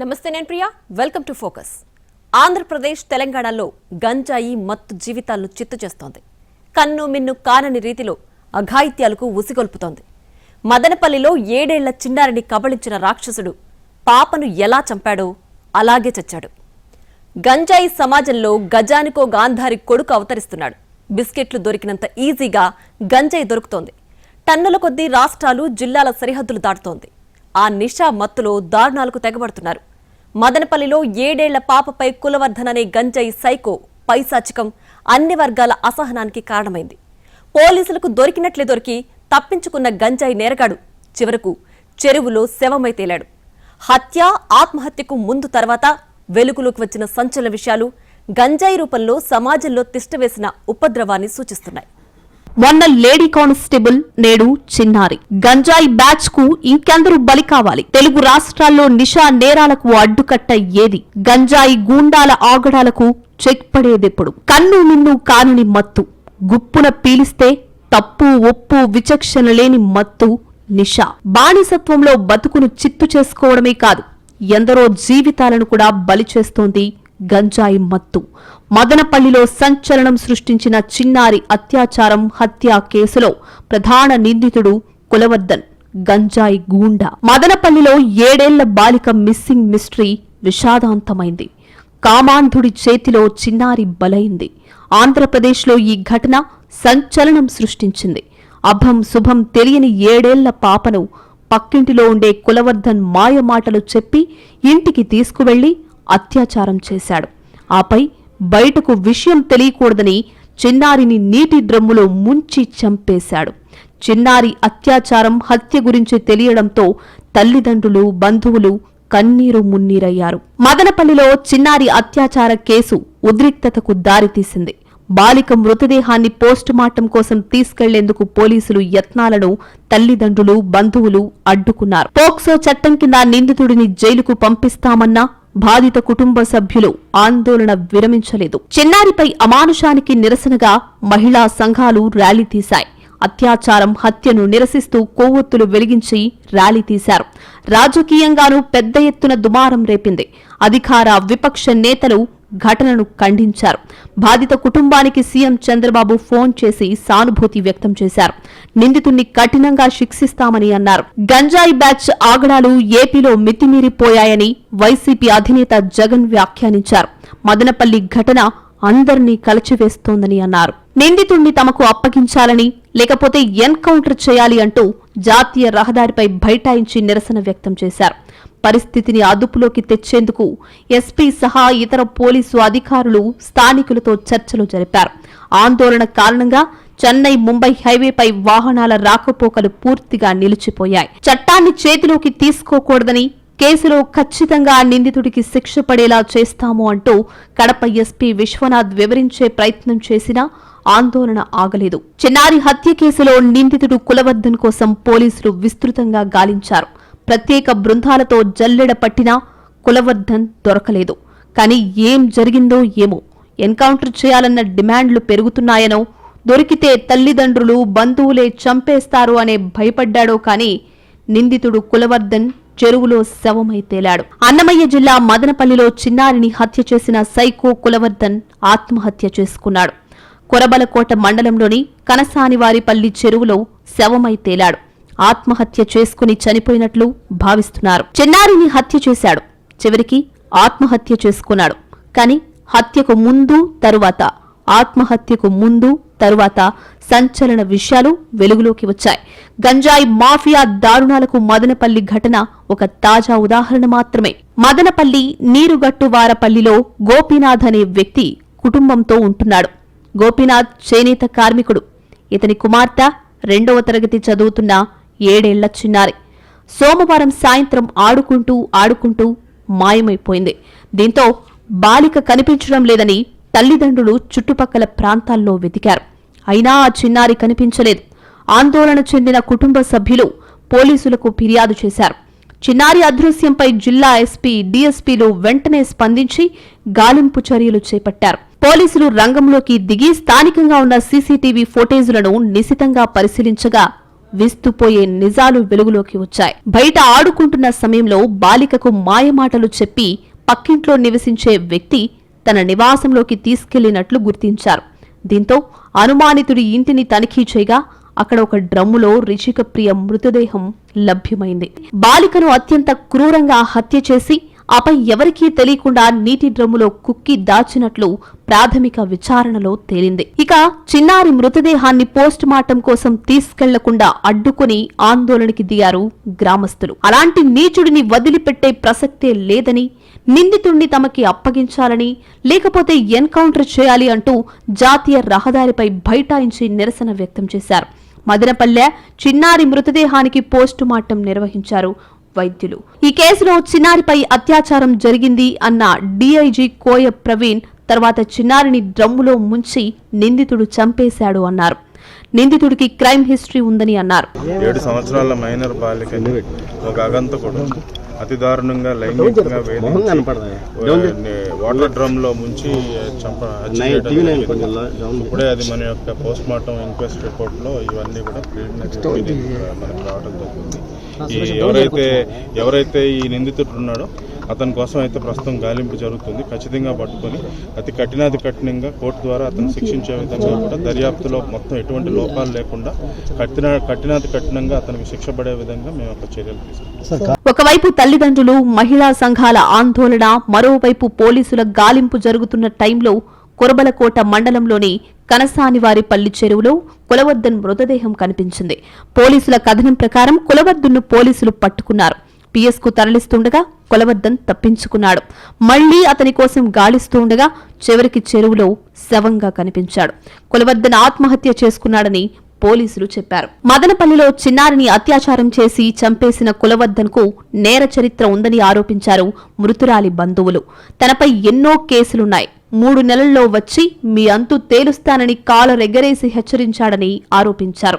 నమస్తే నేను Priya. Welcome to focus Andhra Pradesh తెలంగాణలో గంజాయి మత్తు జీవితాలను చిత్తు చేస్తోంది. కన్ను మిన్ను కానని రీతిలో అఘాయిత్యాలకు ఉసిగొల్పుతోంది. మదనపల్లిలో ఏడేళ్ళ చిన్నారిని కబళించిన రాక్షసుడు పాపను ఎలా చంపాడో అలాగే చచ్చాడు. గంజాయి సమాజంలో గజానికో గాంధారి కొడుకు అవతరిస్తున్నాడు. బిస్కెట్లు దొరికినంత ఈజీగా గంజాయి దొరుకుతోంది. టన్నుల కొద్దీ రాష్ట్రాలు జిల్లాల సరిహద్దులు దాటుతోంది. ఆ నిషా మత్తులో దారుణాలకు తెగబడుతున్నారు. మదనపల్లిలో ఏడేళ్ళ పాపపై కులవర్ధన్ అనే గంజాయి సైకో పైశాచికం అన్ని వర్గాల అసహనానికి కారణమైంది. పోలీసులకు దొరికినట్లే దొరికి తప్పించుకున్న గంజాయి నేరగాడు చివరకు చెరువులో శవమై తేలాడు. హత్య ఆత్మహత్యకు ముందు తర్వాత వెలుగులోకి వచ్చిన సంచలన విషయాలు గంజాయి రూపంలో సమాజంలో తిష్టవేసిన ఉపద్రవాన్ని సూచిస్తున్నాయి. మొన్న లేడీ కానిస్టేబుల్ నేడు చిన్నారి. గంజాయి బ్యాచ్కు ఇంకెందరూ బలి కావాలి. తెలుగు రాష్ట్రాల్లో నిషా నేరాలకు అడ్డుకట్ట ఏది? గంజాయి గూండాల ఆగడాలకు చెక్ పడేదెప్పుడు? కన్ను మిన్ను కానుని మత్తు. గుప్పున పీలిస్తే తప్పు ఒప్పు విచక్షణ లేని మత్తు నిషా. బానిసత్వంలో బతుకును చిత్తు చేసుకోవడమే కాదు ఎందరో జీవితాలను కూడా బలి చేస్తోంది గంజాయి మత్తు. మదనపల్లిలో సంచలనం సృష్టించిన చిన్నారి అత్యాచారం హత్య కేసులో ప్రధాన నిందితుడు కులవర్ధన్ గంజాయి గూండా. మదనపల్లిలో ఏడేళ్ళ బాలిక మిస్సింగ్ మిస్టరీ విషాదాంతమైంది. కామాంధుడి చేతిలో చిన్నారి బలైంది. ఆంధ్రప్రదేశ్లో ఈ ఘటన సంచలనం సృష్టించింది. అభం శుభం తెలియని ఏడేళ్ళ పాపను పక్కింటిలో ఉండే కులవర్ధన్ మాయమాటలు చెప్పి ఇంటికి తీసుకువెళ్ళి అత్యాచారం చేశాడు. ఆపై బయటకు విషయం తెలియకూడదని చిన్నారిని నీటి డ్రమ్ములో ముంచి చంపేశాడు. చిన్నారి అత్యాచారం హత్య గురించి తెలియడంతో తల్లిదండ్రులు బంధువులు కన్నీరు మున్నీరయ్యారు. మదనపల్లిలో చిన్నారి అత్యాచార కేసు ఉద్రిక్తతకు దారితీసింది. బాలిక మృతదేహాన్ని పోస్టుమార్టం కోసం తీసుకెళ్ళేందుకు పోలీసులు యత్నాలను తల్లిదండ్రులు బంధువులు అడ్డుకున్నారు. పోక్సో చట్టం కింద నిందితుడిని జైలుకు పంపిస్తామన్నా బాధిత కుటుంబ సభ్యులు ఆందోళన విరమించలేదు. చిన్నారిపై అమానుషానికి నిరసనగా మహిళా సంఘాలు ర్యాలీ తీశాయి. అత్యాచారం హత్యను నిరసిస్తూ కొవ్వొత్తులు వెలిగించి ర్యాలీ తీశారు. రాజకీయంగానూ పెద్ద ఎత్తున దుమారం రేపింది. అధికార విపక్ష నేతలు ఘటనను ఖండించారు. బాధిత కుటుంబానికి సీఎం చంద్రబాబు ఫోన్ చేసి సానుభూతి వ్యక్తం చేశారు. నిందితుణ్ణి కఠినంగా శిక్షిస్తామని అన్నారు. గంజాయి బ్యాచ్ ఆగడాలు ఏపీలో మితిమీరిపోయాయని వైసీపీ అధినేత జగన్ వ్యాఖ్యానించారు. మదనపల్లి ఘటన అందరినీ కలచివేస్తోందని అన్నారు. నిందితుణ్ణి తమకు అప్పగించాలని లేకపోతే ఎన్కౌంటర్ చేయాలి అంటూ జాతీయ రహదారిపై బైఠాయించి నిరసన వ్యక్తం చేశారు. పరిస్థితిని అదుపులోకి తెచ్చేందుకు ఎస్పీ సహా ఇతర పోలీసు అధికారులు స్థానికులతో చర్చలు జరిపారు. ఆందోళన కారణంగా చెన్నై ముంబై హైవేపై వాహనాల రాకపోకలు పూర్తిగా నిలిచిపోయాయి. చట్టాన్ని చేతిలోకి తీసుకోకూడదని కేసులో ఖచ్చితంగా నిందితుడికి శిక్ష పడేలా చేస్తాము అంటూ కడప ఎస్పీ విశ్వనాథ్ వివరించే ప్రయత్నం చేసినా ఆందోళన ఆగలేదు. చిన్నారి హత్య కేసులో నిందితుడు కులవర్ధన్ కోసం పోలీసులు విస్తృతంగా గాలించారు. ప్రత్యేక బృందాలతో జల్లెడ పట్టినా కులవర్ధన్ దొరకలేదు. కానీ ఏం జరిగిందో ఏమో. ఎన్కౌంటర్ చేయాలన్న డిమాండ్లు పెరుగుతున్నాయనో దొరికితే తల్లిదండ్రులు బంధువులే చంపేస్తారు అనే భయపడ్డాడో కానీ నిందితుడు కులవర్ధన్ చెరువులో శవమై తేలాడు. అన్నమయ్య జిల్లా మదనపల్లిలో చిన్నారిని హత్య చేసిన సైకో కులవర్ధన్ ఆత్మహత్య చేసుకున్నాడు. కొరబలకోట మండలంలోని కనసానివారిపల్లి చెరువులో శవమై తేలాడు. ఆత్మహత్య చేసుకుని చనిపోయినట్లు భావిస్తున్నారు. చిన్నారిని హత్య చేశాడు. చివరికి ఆత్మహత్య చేసుకున్నాడు. కాని హత్యకు ముందు తరువాత ఆత్మహత్యకు ముందు తరువాత సంచలన విషయాలు వెలుగులోకి వచ్చాయి. గంజాయి మాఫియా దారుణాలకు మదనపల్లి ఘటన ఒక తాజా ఉదాహరణ మాత్రమే. మదనపల్లి నీరుగట్టువారపల్లిలో గోపీనాథ్ అనే వ్యక్తి కుటుంబంతో ఉంటున్నాడు. గోపీనాథ్ చేనేత కార్మికుడు. ఇతని కుమార్తె రెండవ తరగతి చదువుతున్న ఏడేళ్ళ చిన్నారి. సోమవారం సాయంత్రం ఆడుకుంటూ ఆడుకుంటూ మాయమైపోయింది. దీంతో బాలిక కనిపించడం లేదని తల్లిదండ్రులు చుట్టుపక్కల ప్రాంతాల్లో వెతికారు. అయినా ఆ చిన్నారి కనిపించలేదు. ఆందోళన చెందిన కుటుంబ సభ్యులు పోలీసులకు ఫిర్యాదు చేశారు. చిన్నారి అదృశ్యంపై జిల్లా ఎస్పీ డీఎస్పీలు వెంటనే స్పందించి గాలింపు చర్యలు చేపట్టారు. పోలీసులు రంగంలోకి దిగి స్థానికంగా ఉన్న సీసీటీవీ ఫోటేజులను నిశితంగా పరిశీలించగా విస్తుపోయే నిజాలు వెలుగులోకి వచ్చాయి. బయట ఆడుకుంటున్న సమయంలో బాలికకు మాయమాటలు చెప్పి పక్కింట్లో నివసించే వ్యక్తి తన నివాసంలోకి తీసుకెళ్ళినట్లు గుర్తించారు. దీంతో అనుమానితుడి ఇంటిని తనిఖీ చేయగా అక్కడ ఒక డ్రమ్ములో రిషిక ప్రియ మృతదేహం లభ్యమైంది. బాలికను అత్యంత క్రూరంగా హత్య చేసి ఆపై ఎవరికీ తెలియకుండా నీటి డ్రమ్ములో కుక్కి దాచినట్లు ప్రాథమిక విచారణలో తేలింది. ఇక చిన్నారి మృతదేహాన్ని పోస్ట్ మార్టం కోసం తీసుకెళ్ళకుండా అడ్డుకుని ఆందోళనకి దిగారు గ్రామస్తులు. అలాంటి నీచుడిని వదిలిపెట్టే ప్రసక్తే లేదని నిందితుణ్ణి తమకి అప్పగించాలని లేకపోతే ఎన్కౌంటర్ చేయాలి అంటూ జాతీయ రహదారిపై బైఠాయించి నిరసన వ్యక్తం చేశారు. మదనపల్లె చిన్నారి మృతదేహానికి పోస్టు మార్టం నిర్వహించారు వైద్యులు. ఈ కేసులో చిన్నారిపై అత్యాచారం జరిగింది అన్న డీఐజీ కోయ ప్రవీణ్ తర్వాత చిన్నారిని డ్రమ్ములో ముంచి నిందితుడు చంపేశాడు అన్నారు. నిందితుడికి క్రైమ్ హిస్టరీ ఉందని అన్నారు. ఏడు సంవత్సరాల మైనర్ బాలికని ఒక అగంతకుడు. అతి దారుణంగా లైంగికంగా వేధించి వాటర్ డ్రమ్లో ముంచి చంప. ఇప్పుడే అది మన యొక్క పోస్ట్ మార్టం ఇంక్వెస్ట్ రిపోర్ట్లో ఇవన్నీ కూడా మనకు రావడం జరిగింది. ఈ ఎవరైతే ఎవరైతే ఈ నిందితుడు ఉన్నాడో అతని కోసం అయితే ప్రస్తుతం గాలింపు జరుగుతుంది. ఖచ్చితంగా పట్టుకొని అతి కఠినాది కఠినంగా కోర్టు ద్వారా అతను శిక్షించే విధంగా కూడా దర్యాప్తులో మొత్తం ఎటువంటి లోపాలు లేకుండా కఠిన కఠినాది కఠినంగా అతనికి శిక్ష పడే విధంగా మేము ఒక చర్యలు తీసుకుంటాం. ఒకవైపు తల్లిదండ్రులు మహిళా సంఘాల ఆందోళన మరోవైపు పోలీసుల గాలింపు జరుగుతున్న టైంలో కురబలకోట మండలంలోని కనసానివారిపల్లి చెరువులో కులవర్ధన్ మృతదేహం కనిపించింది. పోలీసుల కథనం ప్రకారం కులవర్ధన్ను పోలీసులు పట్టుకున్నారు. పిఎస్కు తరలిస్తుండగా కులవర్ధన్ తప్పించుకున్నాడు. మళ్ళీ అతని కోసం గాలిస్తూ ఉండగా చివరికి చెరువులో శవంగా కనిపించాడు. కులవర్ధన్ ఆత్మహత్య చేసుకున్నాడని పోలీసులు చెప్పారు. మదనపల్లిలో చిన్నారిని అత్యాచారం చేసి చంపేసిన కులవర్ధన్కు నేర చరిత్ర ఉందని ఆరోపించారు మృతురాలి బంధువులు. తనపై ఎన్నో కేసులున్నాయి. మూడు నెలల్లో వచ్చి మీ అంతు తేలుస్తానని కాలరెగరేసి హెచ్చరించాడని ఆరోపించారు.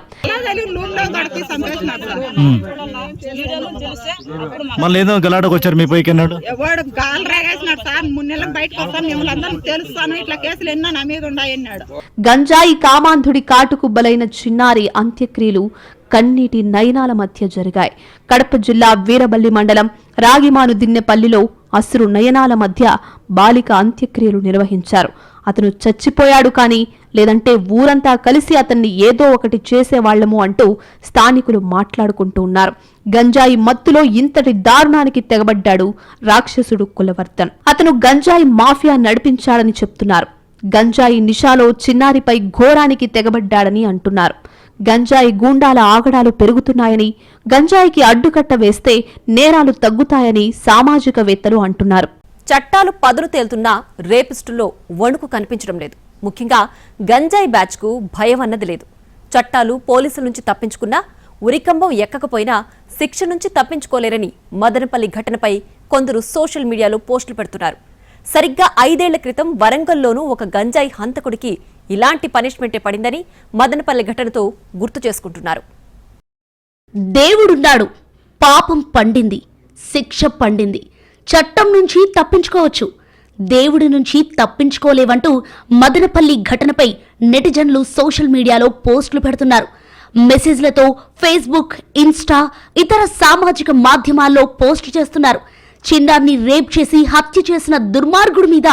మళ్ళీ ఏదో గలాటకు వచ్చారు మీ పైకి అన్నాడు? ఎవడు గాలి రేగేసినాడు సార్ మూడు నెలలకు బయటకు వస్తాను మిమ్మల్ని అందరం తెలుస్తాను ఇట్లా కేసులు ఎన్నో నా మీద ఉన్నాయన్నాడు గంజాయి కామాంధుడి కాటుకు బలైన చిన్నారి అంత్యక్రియలు కన్నీటి నయనాల మధ్య జరిగాయి. కడప జిల్లా వీరబల్లి మండలం రాగిమాను దిన్నెపల్లిలో అశ్రు నయనాల మధ్య బాలిక అంత్యక్రియలు నిర్వహించారు. అతను చచ్చిపోయాడు కానీ లేదంటే ఊరంతా కలిసి అతన్ని ఏదో ఒకటి చేసేవాళ్ళము అంటూ స్థానికులు మాట్లాడుకుంటూ ఉన్నారు. గంజాయి మత్తులో ఇంతటి దారుణానికి తెగబడ్డాడు రాక్షసుడు కులవర్ధన్. అతను గంజాయి మాఫియా నడిపించాడని చెప్తున్నారు. గంజాయి నిషాలో చిన్నారిపై ఘోరానికి తెగబడ్డాడని అంటున్నారు. గంజాయి గూండాల ఆగడాలు పెరుగుతున్నాయని గంజాయికి అడ్డుకట్ట వేస్తే నేరాలు తగ్గుతాయని సామాజికవేత్తలు అంటున్నారు. చట్టాలు పదులు తేలుతున్నా రేపిస్టుల్లో వణుకు కనిపించడం లేదు. ముఖ్యంగా గంజాయి బ్యాచ్కు భయం అన్నది లేదు. చట్టాలు పోలీసుల నుంచి తప్పించుకున్నా ఉరికంబం ఎక్కకపోయినా శిక్ష నుంచి తప్పించుకోలేరని మదనపల్లి ఘటనపై కొందరు సోషల్ మీడియాలో పోస్టులు పెడుతున్నారు. సరిగ్గా ఐదేళ్ళ క్రితం వరంగల్లోనూ ఒక గంజాయి హంతకుడికి ఇలాంటి పనిష్మెంటే పడిందని మదనపల్లి ఘటనతో గుర్తు చేసుకుంటున్నారు. దేవుడున్నాడు. పాపం పండింది. శిక్ష పండింది. చట్టం నుంచి తప్పించుకోవచ్చు. దేవుడి నుంచి తప్పించుకోలేవంటూ మదనపల్లి ఘటనపై నెటిజన్లు సోషల్ మీడియాలో పోస్టులు పెడుతున్నారు. మెసేజ్లతో ఫేస్బుక్ ఇన్స్టా ఇతర సామాజిక మాధ్యమాల్లో పోస్టు చేస్తున్నారు. చిన్నారిని రేప్ చేసి హత్య చేసిన దుర్మార్గుడి మీద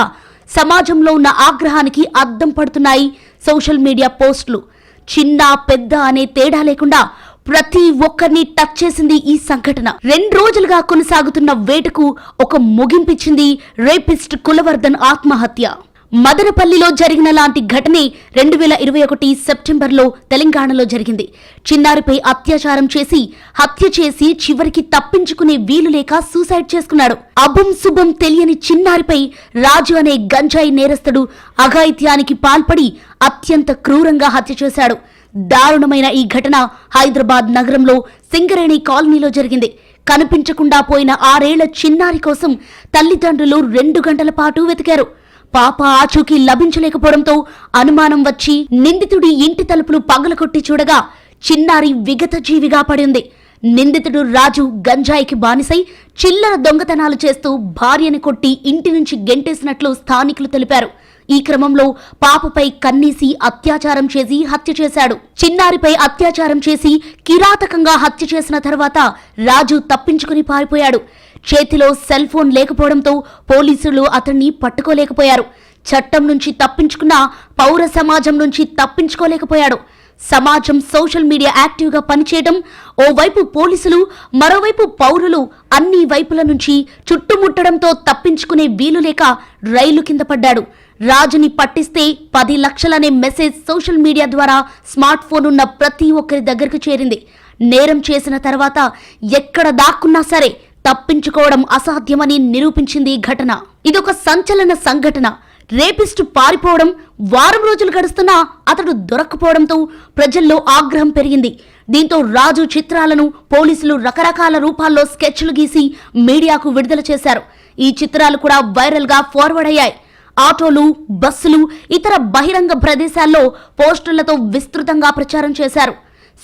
సమాజంలో ఉన్న ఆగ్రహానికి అద్దం పడుతున్నాయి సోషల్ మీడియా పోస్టులు. చిన్న పెద్ద అనే తేడా లేకుండా ప్రతి ఒక్కరిని టచ్ చేసింది ఈ సంఘటన. రెండు రోజులుగా కొనసాగుతున్న వేటకు ఒక ముగింపిచ్చింది రేపిస్ట్ కులవర్ధన్ ఆత్మహత్య. మదనపల్లిలో జరిగిన లాంటి ఘటనే రెండు వేల ఇరవై ఒకటి సెప్టెంబర్లో తెలంగాణలో జరిగింది. చిన్నారిపై అత్యాచారం చేసి హత్య చేసి చివరికి తప్పించుకునే వీలు లేక సూసైడ్ చేసుకున్నాడు. అభం శుభం తెలియని చిన్నారిపై రాజు అనే గంజాయి నేరస్తుడు అఘాయిత్యానికి పాల్పడి అత్యంత క్రూరంగా హత్య చేశాడు. దారుణమైన ఈ ఘటన హైదరాబాద్ నగరంలో సింగరేణి కాలనీలో జరిగింది. కనిపించకుండా పోయిన ఆరేళ్ళ చిన్నారి కోసం తల్లిదండ్రులు రెండు గంటల పాటు వెతికారు. పాప ఆచూకీ లభించలేకపోవడంతో అనుమానం వచ్చి నిందితుడి ఇంటి తలుపులు పగలకొట్టి చూడగా చిన్నారి విగత జీవిగా పడింది. నిందితుడు రాజు గంజాయికి బానిసై చిల్లర దొంగతనాలు చేస్తూ భార్యని కొట్టి ఇంటి నుంచి గెంటేసినట్లు స్థానికులు తెలిపారు. ఈ క్రమంలో పాపపై కన్నీసి అత్యాచారం చేసి హత్య చేశాడు. చిన్నారిపై అత్యాచారం చేసి కిరాతకంగా హత్య చేసిన తర్వాత రాజు తప్పించుకుని పారిపోయాడు. చేతిలో సెల్ ఫోన్ లేకపోవడంతో పోలీసులు అతన్ని పట్టుకోలేకపోయారు. చట్టం నుంచి తప్పించుకున్న పౌర సమాజం నుంచి తప్పించుకోలేకపోయాడు. సమాజం సోషల్ మీడియా యాక్టివ్గా పనిచేయడం ఓవైపు పోలీసులు మరోవైపు పౌరులు అన్ని వైపుల నుంచి చుట్టుముట్టడంతో తప్పించుకునే వీలు లేక రైలు కింద పడ్డాడు. రాజుని పట్టిస్తే పది లక్షలనే మెసేజ్ సోషల్ మీడియా ద్వారా స్మార్ట్ ఫోన్ ఉన్న ప్రతి ఒక్కరి దగ్గరకు చేరింది. నేరం చేసిన తర్వాత ఎక్కడ దాక్కున్నా సరే తప్పించుకోవడం అసాధ్యమని నిరూపించింది ఈ ఘటన. ఇదొక సంచలన సంఘటన. రేపిస్టు పారిపోవడం వారం రోజులు గడుస్తున్నా అతడు దొరక్కపోవడంతో ప్రజల్లో ఆగ్రహం పెరిగింది. దీంతో రాజు చిత్రాలను పోలీసులు రకరకాల రూపాల్లో స్కెచ్లు గీసి మీడియాకు విడుదల చేశారు. ఈ చిత్రాలు కూడా వైరల్గా ఫార్వర్డ్ అయ్యాయి. ఆటోలు బస్సులు ఇతర బహిరంగ ప్రదేశాల్లో పోస్టర్లతో విస్తృతంగా ప్రచారం చేశారు.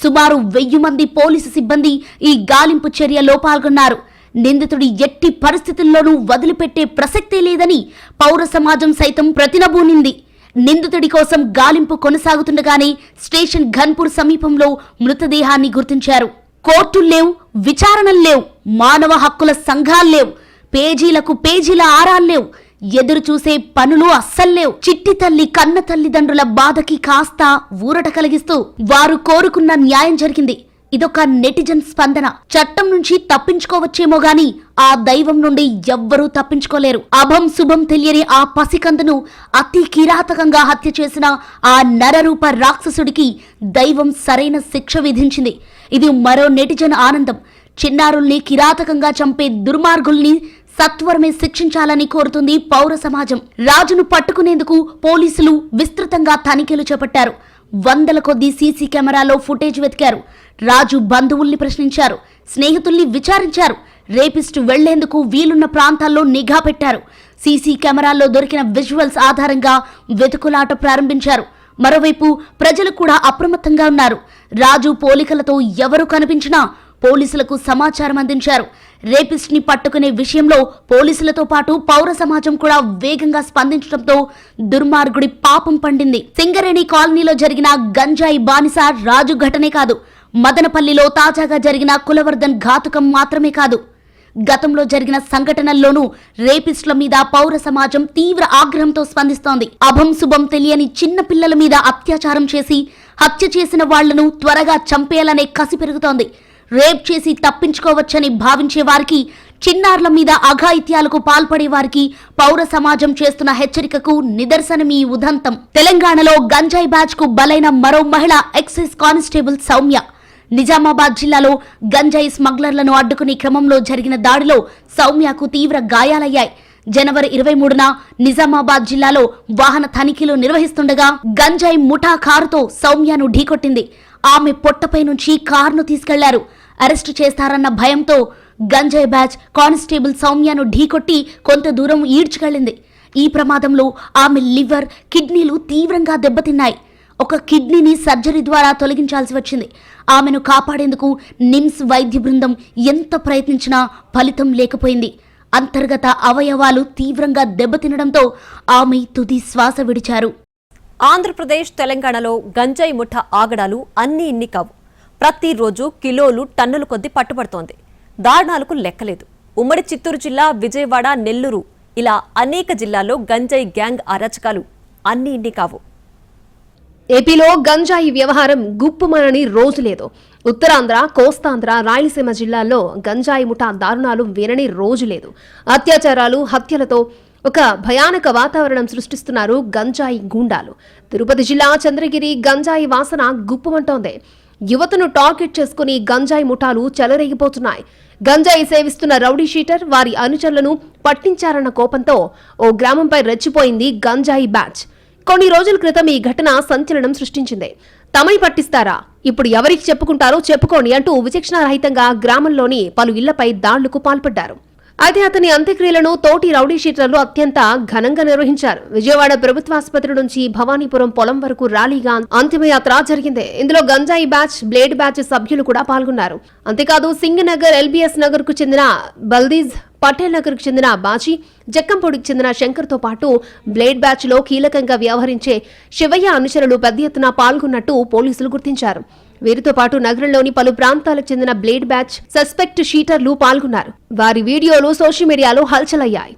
సుమారు వెయ్యి మంది పోలీసు సిబ్బంది ఈ గాలింపు చర్యలో పాల్గొన్నారు. నిందితుడి ఎట్టి పరిస్థితుల్లోనూ వదిలిపెట్టే ప్రసక్తే లేదని పౌర సమాజం సైతం ప్రతినబూనింది. నిందితుడి కోసం గాలింపు కొనసాగుతుండగానే స్టేషన్ ఘన్పూర్ సమీపంలో మృతదేహాన్ని గుర్తించారు. కోర్టులు లేవు విచారణలు లేవు మానవ హక్కుల సంఘాలు లేవు పేజీలకు పేజీల ఆరాలు లేవు. ఎదురు చూసే పనులు అస్సల్లేవు చిట్టి తల్లి కన్న తల్లిదండ్రుల బాధకి కాస్త ఊరట కలిగిస్తూ వారు కోరుకున్న న్యాయం జరిగింది. ఇదొక నెటిజన్ స్పందన. చట్టం నుంచి తప్పించుకోవచ్చేమో గాని ఆ దైవం నుండి ఎవ్వరూ తప్పించుకోలేరు. అభం శుభం తెలియని ఆ పసికందును అతి కిరాతకంగా హత్య చేసిన ఆ నరరూప రాక్షసుడికి దైవం సరైన శిక్ష విధించింది. ఇది మరో నెటిజన్ ఆనందం. చిన్నారుల్ని కిరాతకంగా చంపే దుర్మార్గుల్ని సత్వరమే శిక్షించాలని కోరుతుంది పౌర సమాజం. రాజును పట్టుకునేందుకు పోలీసులు విస్తృతంగా తనిఖీలు చేపట్టారు. వందల కొద్దీ సీసీ కెమెరాలో ఫుటేజ్ వెతికారు. రాజు బంధువుల్ని ప్రశ్నించారు. స్నేహితుల్ని విచారించారు. రేపిస్టు వెళ్ళేందుకు వీలున్న ప్రాంతాల్లో నిఘా పెట్టారు. సీసీ కెమెరాల్లో దొరికిన విజువల్స్ ఆధారంగా వెతుకులాట ప్రారంభించారు. మరోవైపు ప్రజలు కూడా అప్రమత్తంగా ఉన్నారు. రాజు పోలికలతో ఎవరు కనిపించినా పోలీసులకు సమాచారం అందించారు. రేపిస్ట్ని పట్టుకునే విషయంలో పోలీసులతో పాటు పౌర సమాజం కూడా వేగంగా స్పందించడంతో దుర్మార్గుడి పాపం పండింది. సింగరేణి కాలనీలో జరిగిన గంజాయి బానిస రాజు ఘటనే కాదు. మదనపల్లిలో తాజాగా జరిగిన కులవర్ధన్ ఘాతుకం మాత్రమే కాదు. గతంలో జరిగిన సంఘటనల్లోనూ రేపిస్టుల మీద పౌర సమాజం తీవ్ర ఆగ్రహంతో స్పందిస్తోంది. అభం శుభం తెలియని చిన్న పిల్లల మీద అత్యాచారం చేసి హత్య చేసిన వాళ్ళను త్వరగా చంపేయాలనే కసి పెరుగుతోంది. రేప్ చేసి తప్పించుకోవచ్చని భావించే వారికి చిన్నారుల మీద అఘాయిత్యాలకు పాల్పడే వారికి పౌర సమాజం చేస్తున్న హెచ్చరికకు నిదర్శనం ఈ ఉదంతం. తెలంగాణలో గంజాయి బ్యాచ్కు బలైన మరో మహిళ ఎక్సైజ్ కానిస్టేబుల్ సౌమ్య. నిజామాబాద్ జిల్లాలో గంజాయి స్మగ్లర్లను అడ్డుకునే క్రమంలో జరిగిన దాడిలో సౌమ్యకు తీవ్ర గాయాలయ్యాయి. జనవరి ఇరవై మూడున నిజామాబాద్ జిల్లాలో వాహన తనిఖీలు నిర్వహిస్తుండగా గంజాయి ముఠా కారుతో సౌమ్యను ఢీకొట్టింది. ఆమె పొట్టపై నుంచి కారును తీసుకెళ్ళారు. అరెస్టు చేస్తారన్న భయంతో గంజాయి బ్యాచ్ కానిస్టేబుల్ సౌమ్యను ఢీకొట్టి కొంత దూరం ఈడ్చుకెళ్ళింది. ఈ ప్రమాదంలో ఆమె లివర్ కిడ్నీలు తీవ్రంగా దెబ్బతిన్నాయి. ఒక కిడ్నీని సర్జరీ ద్వారా తొలగించాల్సి వచ్చింది. ఆమెను కాపాడేందుకు నిమ్స్ వైద్య బృందం ఎంత ప్రయత్నించినా ఫలితం లేకపోయింది. అంతర్గత అవయవాలు తీవ్రంగా దెబ్బతినడంతో ఆమె తుది శ్వాస విడిచారు. ఆంధ్రప్రదేశ్ తెలంగాణలో గంజాయి ముఠ ఆగడాలు అన్ని ఇన్ని కావు ప్రతిరోజు కిలోలు టన్నుల కొద్దీ పట్టుబడుతోంది. దారుణాలకు లెక్కలేదు. ఉమ్మడి చిత్తూరు జిల్లా విజయవాడ నెల్లూరు ఇలా అనేక జిల్లాల్లో గంజాయి గ్యాంగ్ అరాచకాలు అన్ని ఇన్ని కావు. ఏపీలో గంజాయి వ్యవహారం గుప్పుమనని రోజు లేదు. ఉత్తరాంధ్ర కోస్తాంధ్ర రాయలసీమ జిల్లాల్లో గంజాయి ముఠా దారుణాలు వినని రోజు లేదు. అత్యాచారాలు హత్యలతో ఒక భయానక వాతావరణం సృష్టిస్తున్నారు గంజాయి గూండాలు. తిరుపతి జిల్లా చంద్రగిరి గంజాయి వాసన గుప్పుమంటోంది. యువతను టార్గెట్ చేసుకుని గంజాయి ముఠాలు చెలరేగిపోతున్నాయి. గంజాయి సేవిస్తున్న రౌడీ షీటర్ వారి అనుచరులను పట్టించారన్న కోపంతో ఓ గ్రామంపై రెచ్చిపోయింది గంజాయి బ్యాచ్. కొన్ని రోజుల క్రితం ఈ ఘటన సంచలనం సృష్టించింది. తమని పట్టిస్తారా? ఇప్పుడు ఎవరికి చెప్పుకుంటారో చెప్పుకోండి అంటూ విచక్షణారహితంగా గ్రామంలోని పలు ఇళ్ళపై దాళ్ళకు పాల్పడ్డారు. అయితే అతని అంత్యక్రియలను తోటి రౌడీ షీటర్లు అత్యంత ఘనంగా నిర్వహించారు. విజయవాడ ప్రభుత్వాసుపత్రి నుంచి భవానీపురం పొలం వరకు ర్యాలీగా అంతిమయాత్ర జరిగింది. ఇందులో గంజాయి బ్యాచ్ బ్లేడ్ బ్యాచ్ సభ్యులు కూడా పాల్గొన్నారు. అంతేకాదు సింగనగర్ ఎల్బీఎస్ నగర్కు చెందిన బల్దీజ్ పటేల్ నగర్కు చెందిన బాజీ జక్కంపూడికి చెందిన శంకర్తో పాటు బ్లేడ్ బ్యాచ్లో కీలకంగా వ్యవహరించే శివయ్య అనుచరులు పెద్ద ఎత్తున పాల్గొన్నట్టు పోలీసులు గుర్తించారు. వీరితో పాటు నగరంలోని పలు ప్రాంతాలకు చెందిన బ్లేడ్ బ్యాచ్ సస్పెక్ట్ షీటర్లు పాల్గొన్నారు. వారి వీడియోలు సోషల్ మీడియాలో హల్చలయ్యాయి.